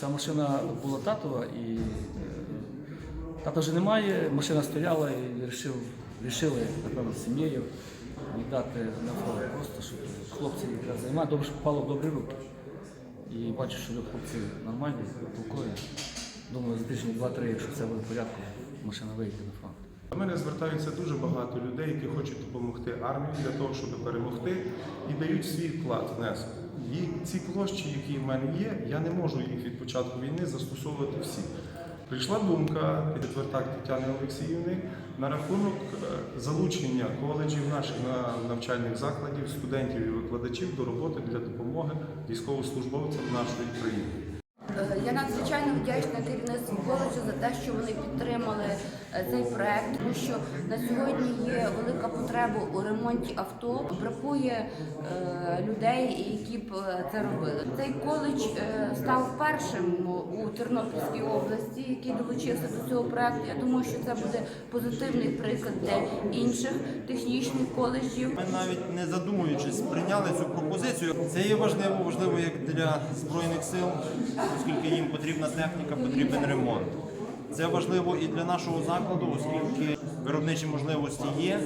Ця машина була татова і е, тата вже немає, машина стояла і вирішив, вирішили, напевно, з сім'єю віддати на фронт просто, щоб хлопці якраз займають, добре, попало в добрі руки. І бачу, що хлопці нормальні, толкові. Думаю, за тиждень, два-три, якщо все буде в порядку, машина вийде на фронт. До мене звертаються дуже багато людей, які хочуть допомогти армії для того, щоб перемогти, і дають свій вклад внесок. І ці площі, які в мене є, я не можу їх від початку війни застосовувати всі. Прийшла думка від Твердак Тетяни Олексіївни на рахунок е, залучення коледжів наших на навчальних закладів, студентів і викладачів до роботи для допомоги військовослужбовцям нашої країни. Е, Я надзвичайно вдячна керівництву коледжу за те, що вони підтримали цей проект, тому що на сьогодні є велика потреба у ремонті авто. Бракує е, людей, які б е, це робили. Цей коледж е, став першим у Тернопільській області, який долучився до цього проекту. Я думаю, що це буде позитивний приклад для інших технічних коледжів. Ми навіть не задумуючись прийняли цю пропозицію. Це є важливо, важливо як для збройних сил, оскільки їм потрібна техніка, потрібен ремонт. Це важливо і для нашого закладу, оскільки виробничі можливості є,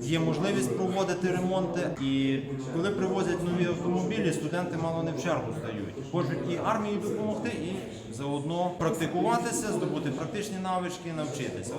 є можливість проводити ремонти. І коли привозять нові автомобілі, студенти мало не в чергу стають. Хочуть і армії допомогти, і заодно практикуватися, здобути практичні навички, навчитися.